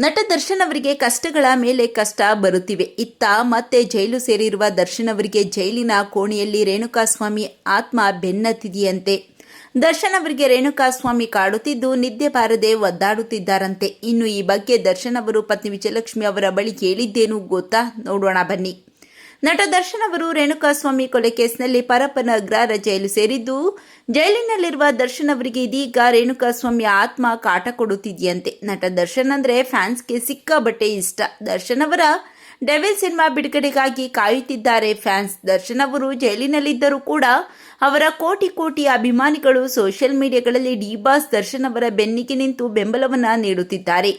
ನಟ ದರ್ಶನ್ ಅವರಿಗೆ ಕಷ್ಟಗಳ ಮೇಲೆ ಕಷ್ಟ ಬರುತ್ತಿವೆ. ಇತ್ತ ಮತ್ತೆ ಜೈಲು ಸೇರಿರುವ ದರ್ಶನ್ ಅವರಿಗೆ ಜೈಲಿನ ಕೋಣೆಯಲ್ಲಿ ರೇಣುಕಾಸ್ವಾಮಿ ಆತ್ಮ ಬೆನ್ನತ್ತಿದೆಯಂತೆ ದರ್ಶನ್ ಅವರಿಗೆ ರೇಣುಕಾಸ್ವಾಮಿ ಕಾಡುತ್ತಿದ್ದು ನಿದ್ದೆ ಬಾರದೆ ಒದ್ದಾಡುತ್ತಿದ್ದಾರಂತೆ. ಇನ್ನು ಈ ಬಗ್ಗೆ ದರ್ಶನ್ ಅವರು ಪತ್ನಿ ವಿಜಯಲಕ್ಷ್ಮಿ ಅವರ ಬಳಿ ಕೇಳಿದ್ದೇನು ಗೊತ್ತಾ? ನೋಡೋಣ ಬನ್ನಿ. ನಟ ದರ್ಶನ್ ಅವರು ರೇಣುಕಾಸ್ವಾಮಿ ಕೊಲೆ ಕೇಸ್ನಲ್ಲಿ ಪರಪ್ಪನ ಅಗ್ರಹಾರ ಜೈಲು ಸೇರಿದ್ದು, ಜೈಲಿನಲ್ಲಿರುವ ದರ್ಶನ್ ಅವರಿಗೆ ಇದೀಗ ರೇಣುಕಾಸ್ವಾಮಿ ಆತ್ಮ ಕಾಟ ಕೊಡುತ್ತಿದೆಯಂತೆ. ನಟ ದರ್ಶನ್ ಅಂದ್ರೆ ಫ್ಯಾನ್ಸ್ಗೆ ಸಿಕ್ಕಾಬಟ್ಟೆ ಇಷ್ಟ. ದರ್ಶನ್ ಅವರ ಡೆವಿಲ್ ಸಿನಿಮಾ ಬಿಡುಗಡೆಗಾಗಿ ಕಾಯುತ್ತಿದ್ದಾರೆ ಫ್ಯಾನ್ಸ್. ದರ್ಶನ್ ಅವರು ಜೈಲಿನಲ್ಲಿದ್ದರೂ ಕೂಡ ಅವರ ಕೋಟಿ ಕೋಟಿ ಅಭಿಮಾನಿಗಳು ಸೋಷಿಯಲ್ ಮೀಡಿಯಾಗಳಲ್ಲಿ ಡಿ ಬಾಸ್ ದರ್ಶನ್ ಅವರ ಬೆನ್ನಿಗೆ ನಿಂತು ಬೆಂಬಲವನ್ನ ನೀಡುತ್ತಿದ್ದಾರೆ.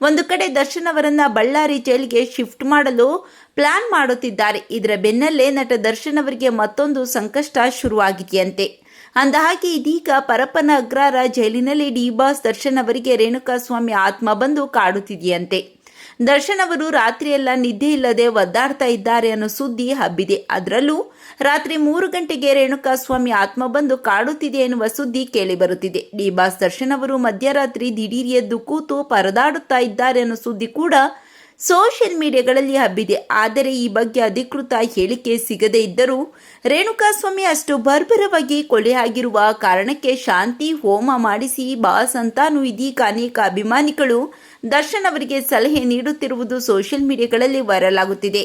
ಒಂದು ಕಡೆ ದರ್ಶನ್ ಅವರನ್ನ ಬಳ್ಳಾರಿ ಜೈಲಿಗೆ ಶಿಫ್ಟ್ ಮಾಡಲು ಪ್ಲಾನ್ ಮಾಡುತ್ತಿದ್ದಾರೆ. ಇದರ ಬೆನ್ನಲ್ಲೇ ನಟ ದರ್ಶನ್ ಅವರಿಗೆ ಮತ್ತೊಂದು ಸಂಕಷ್ಟ ಶುರುವಾಗಿದೆಯಂತೆ. ಅಂದಹಾಗೆ ಇದೀಗ ಪರಪ್ಪನ ಅಗ್ರಾರ ಜೈಲಿನಲ್ಲಿ ಡಿ ಬಾಸ್ ದರ್ಶನ್ ಅವರಿಗೆ ರೇಣುಕಾಸ್ವಾಮಿ ಆತ್ಮ ಬಂದು ಕಾಡುತ್ತಿದೆಯಂತೆ. ದರ್ಶನ್ ಅವರು ರಾತ್ರಿಯೆಲ್ಲ ನಿದ್ದೆ ಇಲ್ಲದೆ ಒದ್ದಾಡ್ತಾ ಇದ್ದಾರೆ ಅನ್ನೋ ಸುದ್ದಿ ಹಬ್ಬಿದೆ. ಅದರಲ್ಲೂ ರಾತ್ರಿ ಮೂರು ಗಂಟೆಗೆ ರೇಣುಕಾ ಸ್ವಾಮಿ ಆತ್ಮ ಬಂದು ಕಾಡುತ್ತಿದೆ ಎನ್ನುವ ಸುದ್ದಿ ಕೇಳಿಬರುತ್ತಿದೆ. ಡಿ. ಬಾಸ್ ದರ್ಶನ್ ಅವರು ಮಧ್ಯರಾತ್ರಿ ದಿಢೀರ್ ಎದ್ದು ಕೂತು ಪರದಾಡುತ್ತಾ ಇದ್ದಾರೆ ಅನ್ನೋ ಸುದ್ದಿ ಕೂಡ ಸೋಷಿಯಲ್ ಮೀಡಿಯಾಗಳಲ್ಲಿ ಹಬ್ಬಿದೆ. ಆದರೆ ಈ ಬಗ್ಗೆ ಅಧಿಕೃತ ಹೇಳಿಕೆ ಸಿಗದೇ ಇದ್ದರೂ ರೇಣುಕಾಸ್ವಾಮಿ ಅಷ್ಟು ಬರ್ಬರವಾಗಿ ಕೊಲೆಯಾಗಿರುವ ಕಾರಣಕ್ಕೆ ಶಾಂತಿ ಹೋಮ ಮಾಡಿಸಿ ಬಾಸ್ ಅಂತಾನು ಇದೀಗ ಅನೇಕ ಅಭಿಮಾನಿಗಳು ದರ್ಶನ್ ಅವರಿಗೆ ಸಲಹೆ ನೀಡುತ್ತಿರುವುದು ಸೋಷಿಯಲ್ ಮೀಡಿಯಾಗಳಲ್ಲಿ ವೈರಲ್ ಆಗುತ್ತಿದೆ.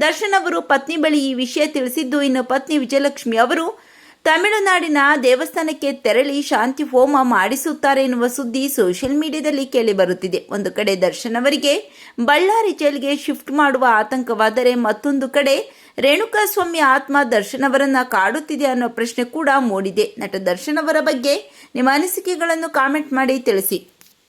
ದರ್ಶನ್ ಅವರು ಪತ್ನಿ ಬಳಿ ಈ ವಿಷಯ ತಿಳಿಸಿದ್ದು, ಇನ್ನು ಪತ್ನಿ ವಿಜಯಲಕ್ಷ್ಮಿ ಅವರು ತಮಿಳುನಾಡಿನ ದೇವಸ್ಥಾನಕ್ಕೆ ತೆರಳಿ ಶಾಂತಿ ಹೋಮ ಮಾಡಿಸುತ್ತಾರೆ ಎನ್ನುವ ಸುದ್ದಿ ಸೋಷಿಯಲ್ ಮೀಡಿಯಾದಲ್ಲಿ ಕೇಳಿ ಬರುತ್ತಿದೆ. ಒಂದು ಕಡೆ ದರ್ಶನ್ ಅವರಿಗೆ ಬಳ್ಳಾರಿ ಜೈಲಿಗೆ ಶಿಫ್ಟ್ ಮಾಡುವ ಆತಂಕವಾದರೆ ಮತ್ತೊಂದು ಕಡೆ ರೇಣುಕಾಸ್ವಾಮಿ ಆತ್ಮ ದರ್ಶನ್ ಅವರನ್ನ ಕಾಡುತ್ತಿದೆ ಅನ್ನೋ ಪ್ರಶ್ನೆ ಕೂಡ ಮೂಡಿದೆ. ನಟ ದರ್ಶನ್ ಅವರ ಬಗ್ಗೆ ನಿಮ್ಮ ಅನಿಸಿಕೆಗಳನ್ನು ಕಾಮೆಂಟ್ ಮಾಡಿ ತಿಳಿಸಿ.